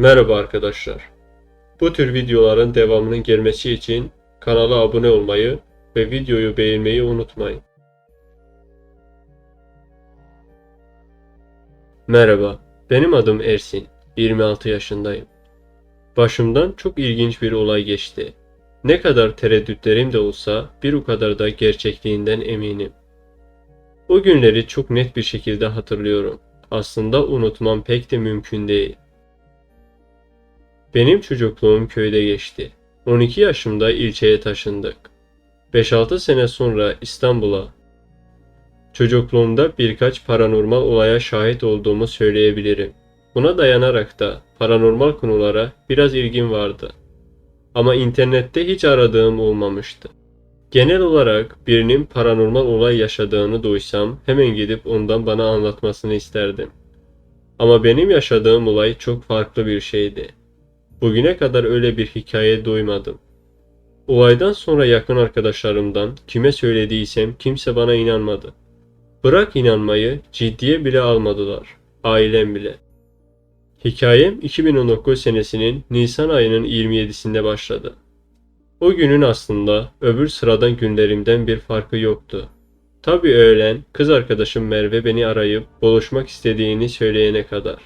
Merhaba arkadaşlar. Bu tür videoların devamının gelmesi için kanala abone olmayı ve videoyu beğenmeyi unutmayın. Merhaba, benim adım Ersin. 26 yaşındayım. Başımdan çok ilginç bir olay geçti. Ne kadar tereddütlerim de olsa bir o kadar da gerçekliğinden eminim. O günleri çok net bir şekilde hatırlıyorum. Aslında unutmam pek de mümkün değil. Benim çocukluğum köyde geçti. 12 yaşımda ilçeye taşındık. 5-6 sene sonra İstanbul'a. Çocukluğumda birkaç paranormal olaya şahit olduğumu söyleyebilirim. Buna dayanarak da paranormal konulara biraz ilgim vardı. Ama internette hiç aradığım olmamıştı. Genel olarak birinin paranormal olay yaşadığını duysam hemen gidip ondan bana anlatmasını isterdim. Ama benim yaşadığım olay çok farklı bir şeydi. Bugüne kadar öyle bir hikaye duymadım. Olaydan sonra yakın arkadaşlarımdan kime söylediysem kimse bana inanmadı. Bırak inanmayı ciddiye bile almadılar. Ailem bile. Hikayem 2019 senesinin Nisan ayının 27'sinde başladı. O günün aslında öbür sıradan günlerimden bir farkı yoktu. Tabii öğlen kız arkadaşım Merve beni arayıp buluşmak istediğini söyleyene kadar.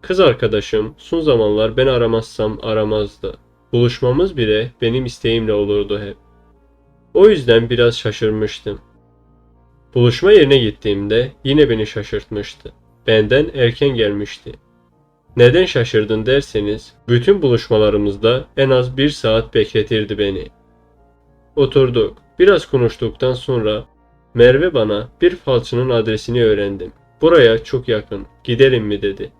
Kız arkadaşım son zamanlar ben aramazsam aramazdı. Buluşmamız bile benim isteğimle olurdu hep. O yüzden biraz şaşırmıştım. Buluşma yerine gittiğimde yine beni şaşırtmıştı. Benden erken gelmişti. Neden şaşırdın derseniz, bütün buluşmalarımızda en az bir saat bekletirdi beni. Oturduk. Biraz konuştuktan sonra Merve bana bir falçının adresini öğrendim. Buraya çok yakın. Gidelim mi dedi.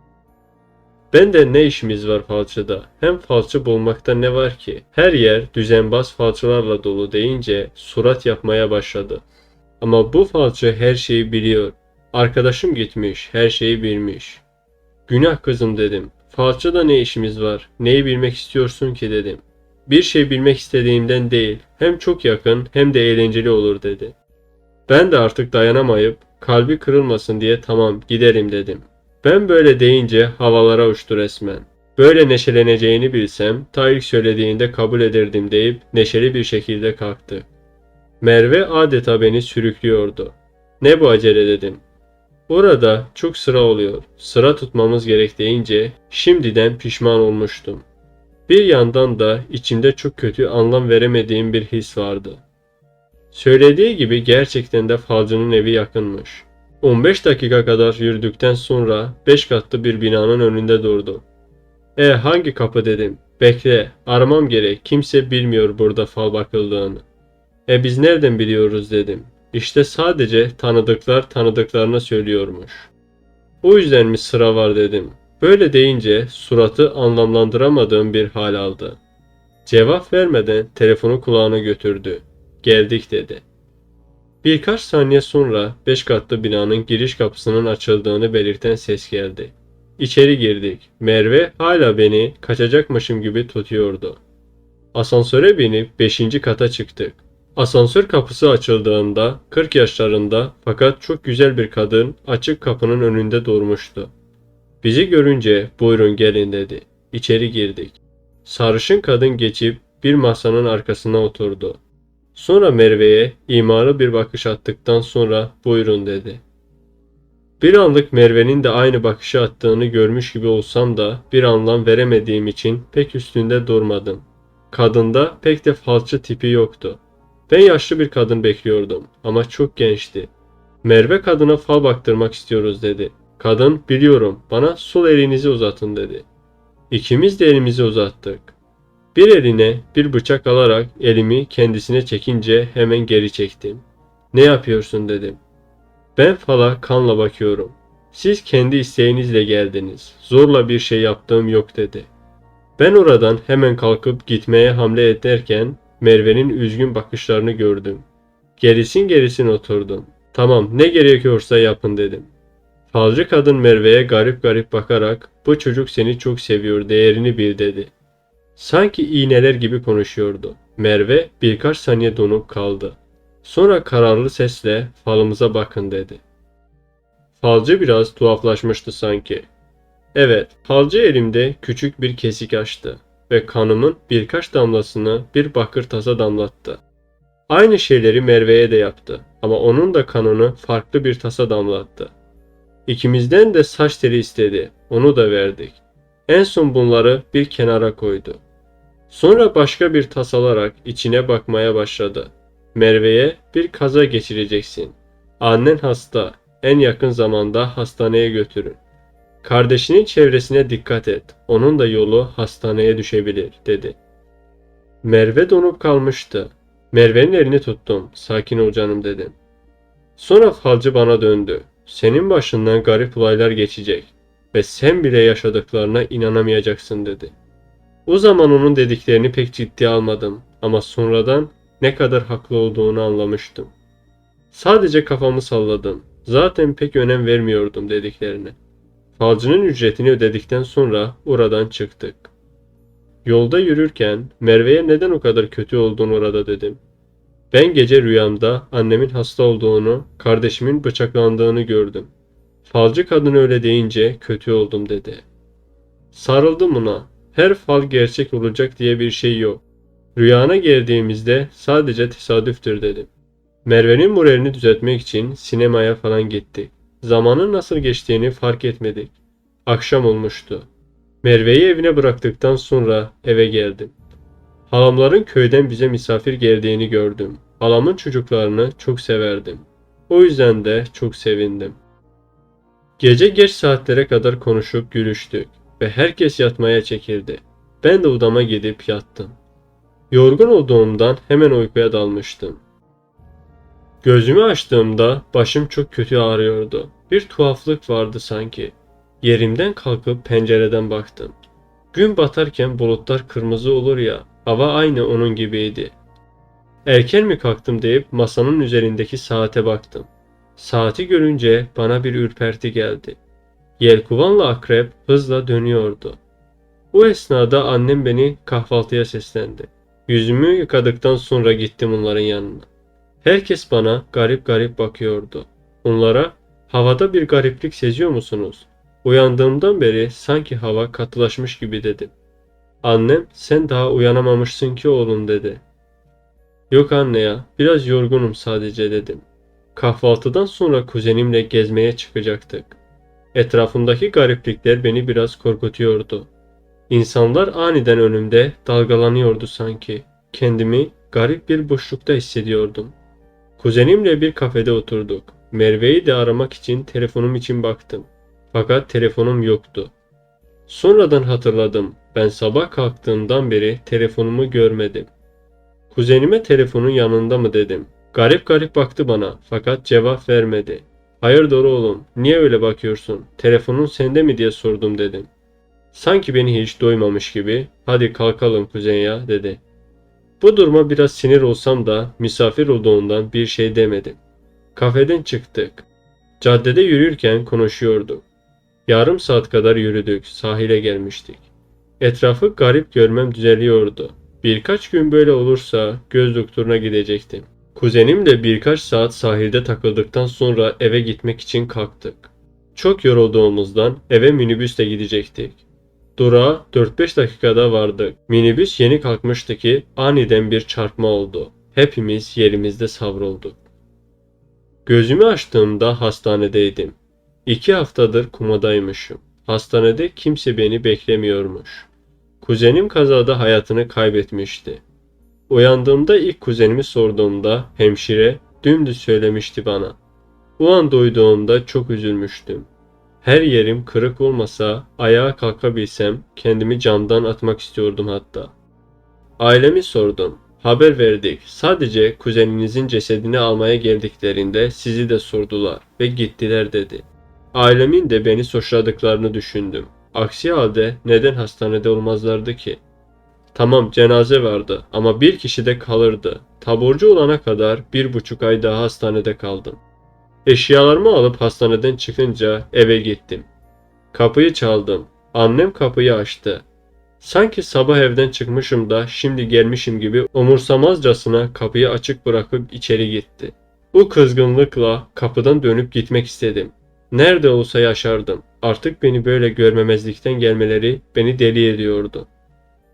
Ben de ne işimiz var falçıda? Hem falçı bulmakta ne var ki? Her yer düzenbaz falçılarla dolu deyince surat yapmaya başladı. Ama bu falçı her şeyi biliyor. Arkadaşım gitmiş, her şeyi bilmiş. Günah kızım dedim. Falçıda ne işimiz var? Neyi bilmek istiyorsun ki dedim. Bir şey bilmek istediğimden değil. Hem çok yakın hem de eğlenceli olur dedi. Ben de artık dayanamayıp kalbi kırılmasın diye tamam giderim dedim. Ben böyle deyince havalara uçtu resmen. Böyle neşeleneceğini bilsem ta söylediğinde kabul ederdim deyip neşeli bir şekilde kalktı. Merve adeta beni sürüklüyordu. Ne bu acele dedim. Orada çok sıra oluyor. Sıra tutmamız gerek deyince şimdiden pişman olmuştum. Bir yandan da içimde çok kötü anlam veremediğim bir his vardı. Söylediği gibi gerçekten de falcının evi yakınmış. 15 dakika kadar yürüdükten sonra 5 katlı bir binanın önünde durdu. E hangi kapı dedim. Bekle, aramam gerek. Kimse bilmiyor burada fal bakıldığını. E biz nereden biliyoruz dedim. İşte sadece tanıdıklar tanıdıklarına söylüyormuş. O yüzden mi sıra var dedim. Böyle deyince suratı anlamlandıramadığım bir hal aldı. Cevap vermeden telefonu kulağına götürdü. Geldik dedi. Birkaç saniye sonra beş katlı binanın giriş kapısının açıldığını belirten ses geldi. İçeri girdik. Merve hala beni kaçacakmışım gibi tutuyordu. Asansöre binip beşinci kata çıktık. Asansör kapısı açıldığında 40 yaşlarında fakat çok güzel bir kadın açık kapının önünde durmuştu. Bizi görünce buyurun gelin dedi. İçeri girdik. Sarışın kadın geçip bir masanın arkasına oturdu. Sonra Merve'ye imalı bir bakış attıktan sonra buyurun dedi. Bir anlık Merve'nin de aynı bakışı attığını görmüş gibi olsam da bir anlam veremediğim için pek üstünde durmadım. Kadında pek de falçı tipi yoktu. Ben yaşlı bir kadın bekliyordum ama çok gençti. Merve kadına fal baktırmak istiyoruz dedi. Kadın biliyorum bana sol elinizi uzatın dedi. İkimiz de elimizi uzattık. Bir eline bir bıçak alarak elimi kendisine çekince hemen geri çektim. Ne yapıyorsun dedim. Ben fala kanla bakıyorum. Siz kendi isteğinizle geldiniz. Zorla bir şey yaptığım yok dedi. Ben oradan hemen kalkıp gitmeye hamle ederken Merve'nin üzgün bakışlarını gördüm. Gerisin gerisin oturdum. Tamam ne gerekiyorsa yapın dedim. Falcı kadın Merve'ye garip garip bakarak bu çocuk seni çok seviyor değerini bil dedi. Sanki iğneler gibi konuşuyordu. Merve birkaç saniye donup kaldı. Sonra kararlı sesle falımıza bakın dedi. Falcı biraz tuhaflaşmıştı sanki. Evet, falcı elimde küçük bir kesik açtı ve kanımın birkaç damlasını bir bakır tasa damlattı. Aynı şeyleri Merve'ye de yaptı ama onun da kanını farklı bir tasa damlattı. İkimizden de saç teli istedi, onu da verdik. En son bunları bir kenara koydu. Sonra başka bir tas alarak içine bakmaya başladı. Merve'ye bir kaza geçireceksin. Annen hasta. En yakın zamanda hastaneye götürün. Kardeşinin çevresine dikkat et. Onun da yolu hastaneye düşebilir, dedi. Merve donup kalmıştı. Merve'nin elini tuttum. Sakin ol canım dedim. Sonra falcı bana döndü. Senin başından garip olaylar geçecek ve sen bile yaşadıklarına inanamayacaksın dedi. O zaman onun dediklerini pek ciddiye almadım ama sonradan ne kadar haklı olduğunu anlamıştım. Sadece kafamı salladım. Zaten pek önem vermiyordum dediklerine. Falcının ücretini ödedikten sonra oradan çıktık. Yolda yürürken Merve'ye neden o kadar kötü olduğunu orada dedim. Ben gece rüyamda annemin hasta olduğunu, kardeşimin bıçaklandığını gördüm. Falcı kadın öyle deyince kötü oldum dedi. Sarıldım ona. Her fal gerçek olacak diye bir şey yok. Rüyana geldiğimizde sadece tesadüftür dedim. Merve'nin moralini düzeltmek için sinemaya falan gittik. Zamanın nasıl geçtiğini fark etmedik. Akşam olmuştu. Merve'yi evine bıraktıktan sonra eve geldim. Halamların köyden bize misafir geldiğini gördüm. Halamın çocuklarını çok severdim. O yüzden de çok sevindim. Gece geç saatlere kadar konuşup gülüştük ve herkes yatmaya çekildi. Ben de odama gidip yattım. Yorgun olduğumdan hemen uykuya dalmıştım. Gözümü açtığımda başım çok kötü ağrıyordu. Bir tuhaflık vardı sanki. Yerimden kalkıp pencereden baktım. Gün batarken bulutlar kırmızı olur ya, hava aynı onun gibiydi. Erken mi kalktım deyip masanın üzerindeki saate baktım. Saati görünce bana bir ürperti geldi. Yelkovanla akrep hızla dönüyordu. Bu esnada annem beni kahvaltıya seslendi. Yüzümü yıkadıktan sonra gittim onların yanına. Herkes bana garip garip bakıyordu. Onlara havada bir gariplik seziyor musunuz? Uyandığımdan beri sanki hava katılaşmış gibi dedim. Annem sen daha uyanamamışsın ki oğlum dedi. Yok anne ya biraz yorgunum sadece dedim. Kahvaltıdan sonra kuzenimle gezmeye çıkacaktık. Etrafımdaki gariplikler beni biraz korkutuyordu. İnsanlar aniden önümde dalgalanıyordu sanki. Kendimi garip bir boşlukta hissediyordum. Kuzenimle bir kafede oturduk. Merve'yi de aramak için telefonum için baktım. Fakat telefonum yoktu. Sonradan hatırladım. Ben sabah kalktığımdan beri telefonumu görmedim. Kuzenime telefonun yanında mı dedim. Garip garip baktı bana fakat cevap vermedi. Hayırdır oğlum niye öyle bakıyorsun? Telefonun sende mi diye sordum dedim. Sanki beni hiç doymamış gibi hadi kalkalım kuzen ya dedi. Bu duruma biraz sinir olsam da misafir olduğundan bir şey demedim. Kafeden çıktık. Caddede yürürken konuşuyorduk. Yarım saat kadar yürüdük, sahile gelmiştik. Etrafı garip görmem düzeliyordu. Birkaç gün böyle olursa göz doktoruna gidecektim. Kuzenimle birkaç saat sahilde takıldıktan sonra eve gitmek için kalktık. Çok yorulduğumuzdan eve minibüsle gidecektik. Durağa 4-5 dakikada vardık. Minibüs yeni kalkmıştı ki aniden bir çarpma oldu. Hepimiz yerimizde savrulduk. Gözümü açtığımda hastanedeydim. İki haftadır kumadaymışım. Hastanede kimse beni beklemiyormuş. Kuzenim kazada hayatını kaybetmişti. Uyandığımda ilk kuzenimi sorduğumda hemşire dümdüz söylemişti bana. Bu an duyduğumda çok üzülmüştüm. Her yerim kırık olmasa ayağa kalkabilsem kendimi camdan atmak istiyordum hatta. Ailemi sordum. Haber verdik. Sadece kuzeninizin cesedini almaya geldiklerinde sizi de sordular ve gittiler dedi. Ailemin de beni suçladıklarını düşündüm. Aksi halde neden hastanede olmazlardı ki? Tamam cenaze vardı ama bir kişi de kalırdı. Taburcu olana kadar bir buçuk ay daha hastanede kaldım. Eşyalarımı alıp hastaneden çıkınca eve gittim. Kapıyı çaldım. Annem kapıyı açtı. Sanki sabah evden çıkmışım da şimdi gelmişim gibi umursamazcasına kapıyı açık bırakıp içeri gitti. Bu kızgınlıkla kapıdan dönüp gitmek istedim. Nerede olsa yaşardım. Artık beni böyle görmemezlikten gelmeleri beni deli ediyordu.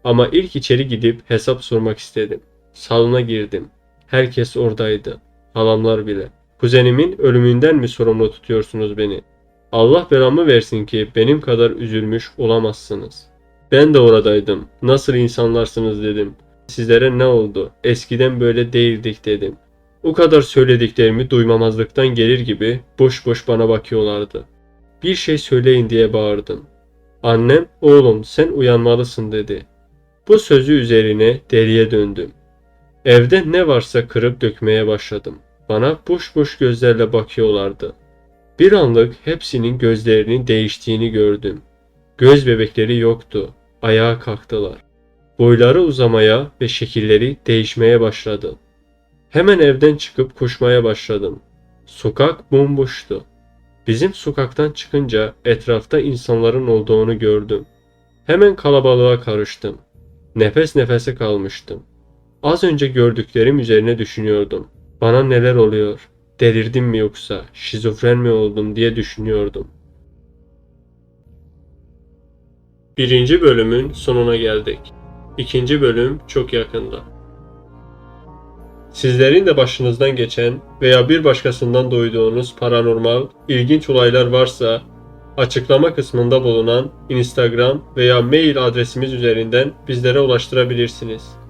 Ama ilk içeri gidip hesap sormak istedim. Salona girdim. Herkes oradaydı. Halamlar bile. Kuzenimin ölümünden mi sorumlu tutuyorsunuz beni? Allah belamı versin ki benim kadar üzülmüş olamazsınız. Ben de oradaydım. Nasıl insanlarsınız dedim. Sizlere ne oldu? Eskiden böyle değildik dedim. O kadar söylediklerimi duymamazlıktan gelir gibi boş boş bana bakıyorlardı. Bir şey söyleyin diye bağırdım. Annem, oğlum sen uyanmalısın dedi. Bu sözü üzerine deliye döndüm. Evde ne varsa kırıp dökmeye başladım. Bana boş boş gözlerle bakıyorlardı. Bir anlık hepsinin gözlerinin değiştiğini gördüm. Göz bebekleri yoktu. Ayağa kalktılar. Boyları uzamaya ve şekilleri değişmeye başladı. Hemen evden çıkıp koşmaya başladım. Sokak bomboştu. Bizim sokaktan çıkınca etrafta insanların olduğunu gördüm. Hemen kalabalığa karıştım. Nefes nefese kalmıştım. Az önce gördüklerim üzerine düşünüyordum. Bana neler oluyor? Delirdim mi yoksa? Şizofren mi oldum diye düşünüyordum. Birinci bölümün sonuna geldik. İkinci bölüm çok yakında. Sizlerin de başınızdan geçen veya bir başkasından duyduğunuz paranormal, ilginç olaylar varsa açıklama kısmında bulunan Instagram veya mail adresimiz üzerinden bizlere ulaştırabilirsiniz.